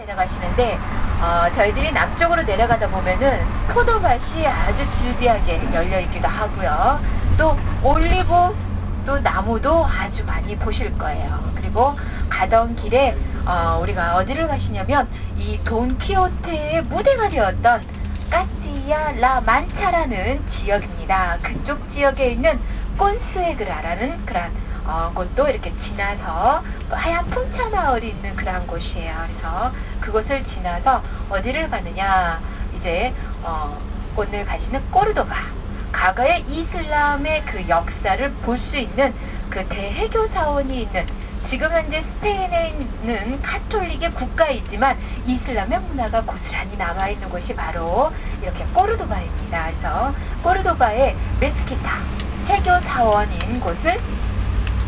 내려가시는데 어, 저희들이 남쪽으로 내려가다 보면은 포도밭이 아주 질비하게 열려 있기도 하고요. 또 올리브 또 나무도 아주 많이 보실 거예요. 그리고 가던 길에 어, 우리가 어디를 가시냐면 이 돈키호테의 무대가 되었던 까티야 라 만차라는 지역입니다. 그쪽 지역에 있는 꼰스에그라라는 그런 어, 곳도 이렇게 지나서 하얀 풍차 마을이 있는 그런 곳이에요. 그래서 그곳을 지나서 어디를 가느냐 이제 어, 오늘 가시는 꼬르도바 과거의 이슬람의 그 역사를 볼 수 있는 그 대해교 사원이 있는 지금 현재 스페인에 있는 카톨릭의 국가이지만 이슬람의 문화가 고스란히 남아있는 곳이 바로 이렇게 꼬르도바입니다. 그래서 꼬르도바의 메스키타 해교 사원인 곳을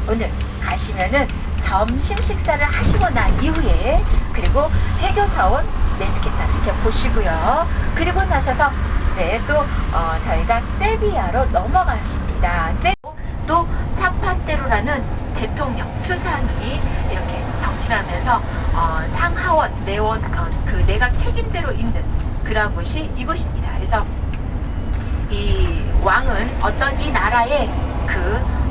오늘 가시면은 점심 식사를 하시고 난 이후에 그리고 해교 사원 메스키타 이렇게 보시고요. 그리고 나셔서 이제 또 어, 저희가 세비야로 넘어가십니다. 세- 또 사파테로라는 대통령 수상이 이렇게 정치를 하면서 어, 상하원 내원 어, 그 내각 책임제로 있는 그런 곳이 이곳입니다. 그래서 이 왕은 어떤 이 나라의 그 어,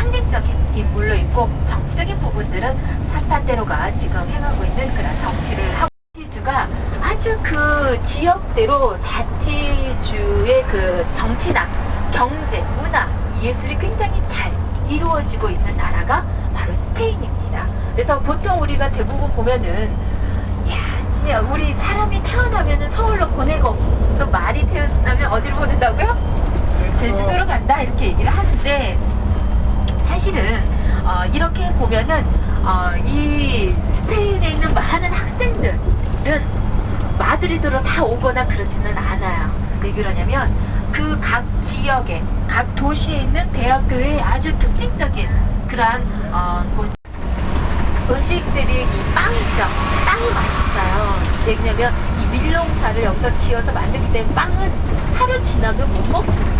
상징적인 인물로 있고 정치적인 부분들은 사파테로가 지금 행하고 있는 그런 정치를 하고 주가 아주 그 지역대로 자치주의 그 정치나 경제, 문화, 예술이 굉장히 잘 이루어지고 있는 나라가 바로 스페인입니다. 그래서 보통 우리가 대부분 보면은 야, 진짜 우리 사람이 태어나면은 서울로 보내고 또 말이 태어나면 어디로 보낸다고요? 제주도로 간다 이렇게 얘기를 하는데 사실은 어, 이렇게 보면은 어, 이 스페인에 있는 많은 학생들은 마드리드로 다 오거나 그렇지는 않아요. 왜 그러냐면 그 각 지역에 각 도시에 있는 대학교의 아주 특징적인 그러한 어, 곳- 음식들이 이 빵이죠. 빵이 맛있어요. 왜냐면 이 밀농사를 여기서 지어서 만들기 때문에 빵은 하루 지나면 못 먹습니다.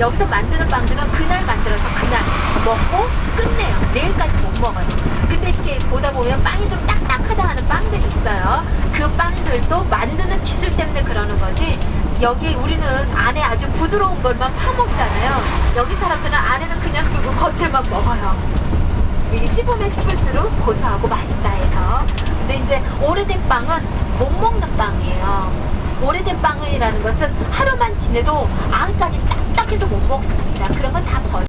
여기서 만드는 빵들은 그날 만들어서 그날 먹고 끝내요. 내일까지 못 먹어요. 근데 이렇게 보다 보면 빵이 좀 딱딱하다 하는 빵들이 있어요. 그 빵들도 만드는 기술 때문에 그러는 거지. 여기 우리는 안에 아주 부드러운 것만 파먹잖아요. 여기 사람들은 안에는 그냥 두고 겉에만 먹어요. 이게 씹으면 씹을수록 고소하고 맛있다 해서 근데 이제 오래된 빵은 못 먹는 빵이에요 오래된 빵이라는 것은 하루만 지내도 안까지 딱딱해서 못 먹습니다. 그런 건 다 버려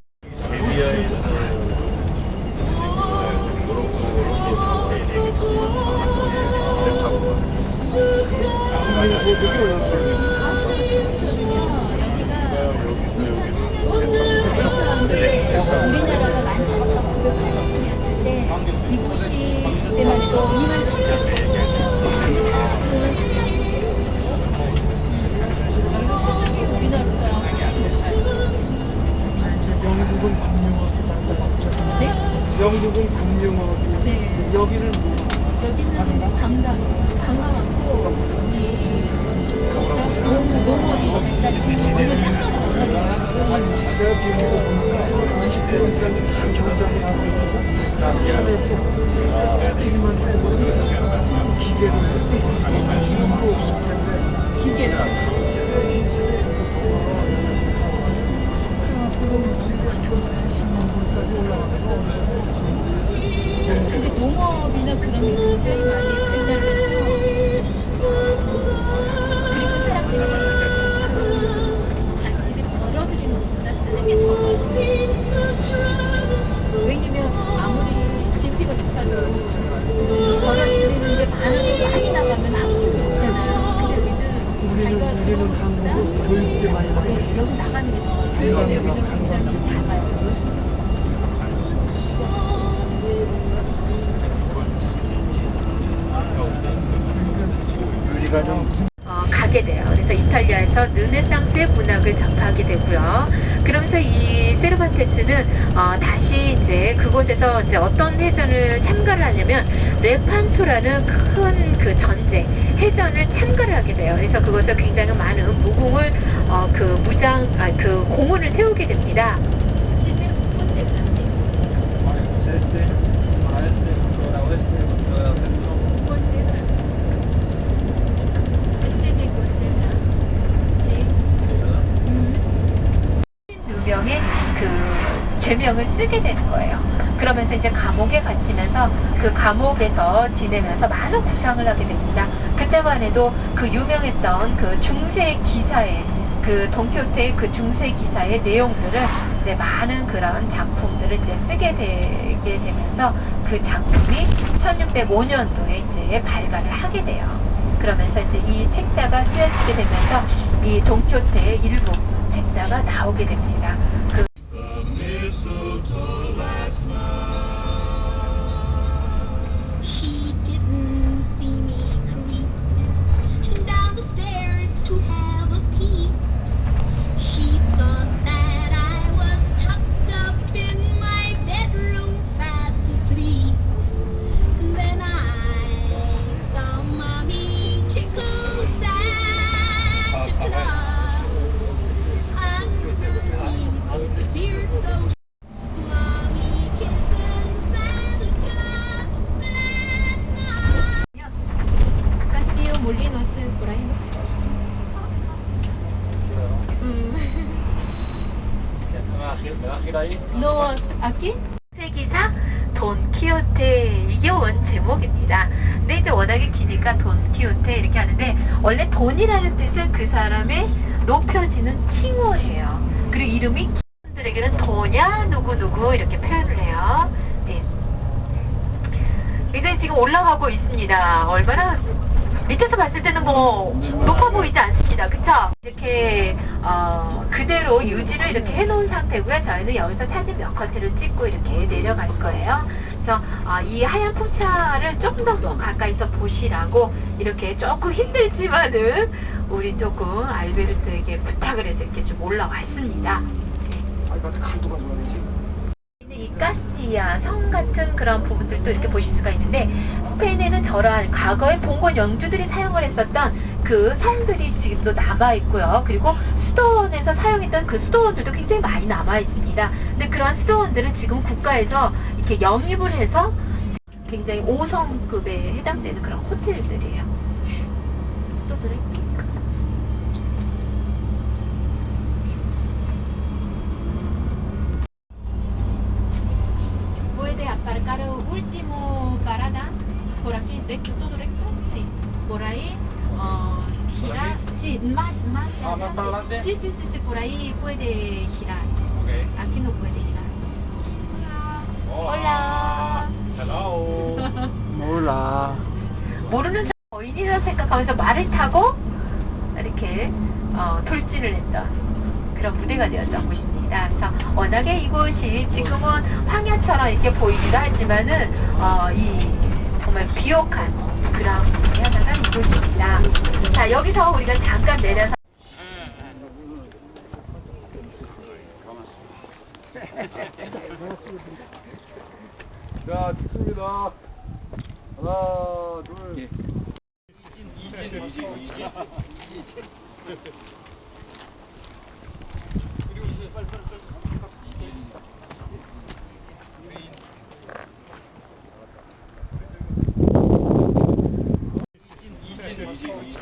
우리나라가 14,980년인데 이곳이 그때만 해도 영국은 금융업이 네. 여기는 뭐 여기는 관광, 관광하고 이 농- 농업이 그러니까. 내가 비행기에서 보니까 20대 이상이 다 경장을 하고 있고 산에도 뛰기만 해도 기계를 힘도 없을 텐데 기계로. 근데 농업이나 그런 발달돼서 그리고 사 그 벌어들이는 것보다 쓰는 게 많은 많이. 근데 여기 나가는 게. 근데 여기는 굉장히 작아요. 유리가 좀 어, 가게 돼요. 그래서 이탈리아에서 르네상스의 문학을 접하게 되고요. 그러면서 이 세르반테스는 어, 다시 이제 그곳에서 이제 어떤 해전을 참가를 하냐면 레판토라는 큰 그 전쟁 해전을 참가를 하게 돼요. 그래서 그것을 굉장히 많은 무궁을 어, 그 무장 아, 그 공원을 세우게 됩니다. 유명을 쓰게 되는 거예요. 그러면서 이제 감옥에 갇히면서 그 감옥에서 지내면서 많은 구상을 하게 됩니다. 그때만 해도 그 유명했던 그 중세 기사의 그 동키호테의 그 중세 기사의 내용들을 이제 많은 그런 작품들을 이제 쓰게 되게 되면서 그 작품이 1605년도에 이제 발간을 하게 돼요. 그러면서 이제 이 책자가 쓰여지게 되면서 이 동키호테의 일부 책자가 나오게 됩니다. 그 No, aquí. 세기사 돈 키호테 이게 원 제목입니다. 근데 이제 워낙에 기니까 돈 키호테 이렇게 하는데 원래 돈이라는 뜻은 그 사람의 높여지는 칭호예요. 그리고 이름이 사람들에게는 도냐 누구 누구 이렇게 표현을 해요. 네. 굉장히 지금 올라가고 있습니다. 얼마나 밑에서 봤을 때는 뭐 높아 보이지 않습니다. 그쵸? 이렇게 어, 그대로 유지를 이렇게 해놓은 상태고요. 저희는 여기서 사진 몇 컷을 찍고 이렇게 내려갈 거예요. 그래서 어, 이 하얀 풍차를 조금 더, 더 가까이서 보시라고 이렇게 조금 힘들지만은 우리 조금 알베르트에게 부탁을 해서 이렇게 좀 올라왔습니다. 감도가 좋아야지. 이제 이 가시아 성 같은 그런 부분들도 이렇게 보실 수가 있는데 스페인에는 저러한 과거에 봉건 영주들이 사용을 했었던 그 성들이 지금도 남아 있고요. 그리고 수도원에서 사용했던 그 수도원들도 굉장히 많이 남아 있습니다. 근데 그런 수도원들은 지금 국가에서 이렇게 영입을 해서 굉장히 5성급에 해당되는 그런 호텔들이에요. 또 드릴게요. Último por ahí. ah, girar. Sí, más, más. Ah, más para adelante. Sí, sí, sí, sí, por ahí puede girar. Ok. Aquí no puede girar. Hola. Hello. 몰라. 모르는 사람 거인이라 생각하면서 말을 타고 이렇게 어, 돌진을 했던 그런 무대가 되었던 곳입니다. 그래서 워낙에 이곳이 지금은 황야처럼 이렇게 보이기도 하지만은 어, 이 정말 비옥한 그런 중에 하나가 이곳입니다. 자 여기서 우리가 잠깐 내려서 자, 찍습니다. 하나, 둘. 이진, 이진, 이진. 이진. 그리고 이제 빨리, 빨리, 빨리. 이진. 이진, 이진, 이진. 이진.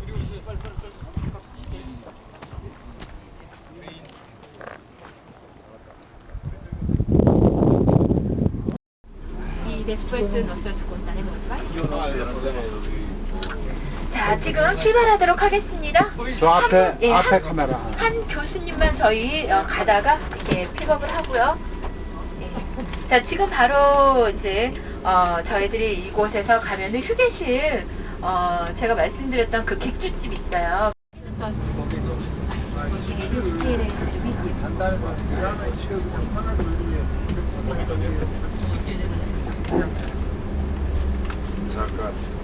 그리고 이제 빨리, 빨리, 빨리. 이진. Y después nosotros contaremos, ¿vale? 자 지금 출발하도록 하겠습니다. 저 앞에, 한, 예, 앞에 한, 카메라. 한 교수님만 저희 어, 가다가 이렇게 픽업을 하고요. 예. 자 지금 바로 이제 어, 저희들이 이곳에서 가면은 휴게실 어, 제가 말씀드렸던 그 객주집 있어요. 네. 잠깐.